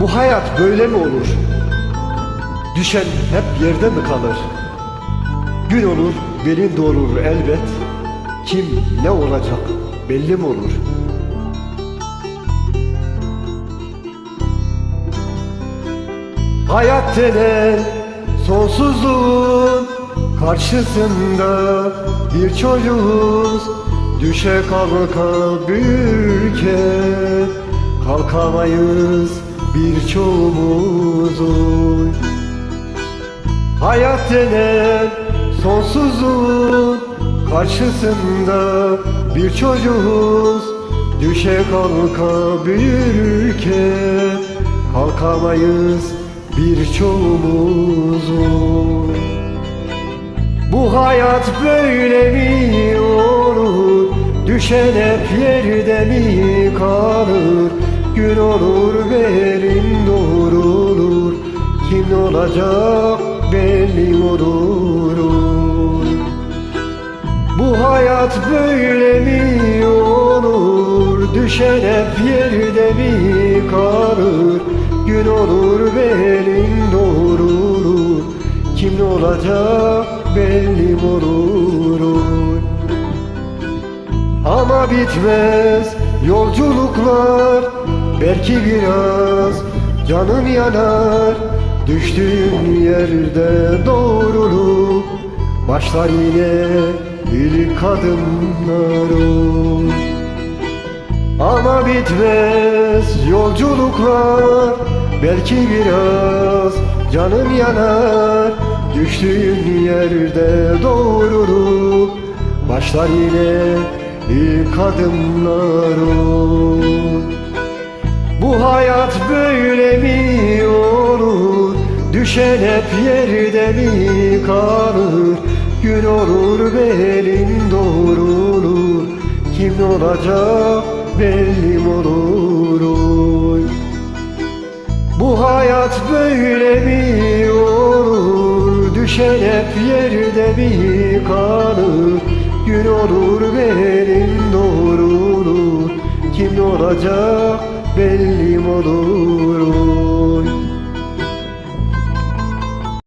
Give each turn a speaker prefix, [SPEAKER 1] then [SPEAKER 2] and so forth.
[SPEAKER 1] Bu hayat böyle mi olur? Düşen hep yerde mi kalır? Gün olur, belin doğurur elbet. Kim ne olacak belli mi olur? Hayat denen sonsuzluğun karşısında bir çocuğuz Düşe kalka büyürken kalkamayız birçoğumuzun. Hayat denen sonsuzluğun karşısında bir çocuğuz. Düşe kalka büyürken kalkamayız birçoğumuzun. Bu hayat böyle mi olur? Düşen hep yerde mi kalır Gün olur verin doğrulur. Kim olacak belli olur. Bu hayat böyle mi olur? Düşen hep yerde mi kalır? Gün olur belin doğrulur. Kim olacak belli olur. Ama bitmez yolculuklar Belki biraz canım yanar Düştüğüm yerde doğrulup Başlar yine ilk adımlarım Ama bitmez yolculuklar Belki biraz canım yanar Düştüğün yerde doğrulup Başlar yine ilk adımlarım Düşen hep yerde mi kalır? Gün olur belin doğrulur Kim olacak belli olur. Bu hayat böyle mi olur? Düşen hep yerde mi kalır? Gün olur belin doğrulur Kim olacak belli olur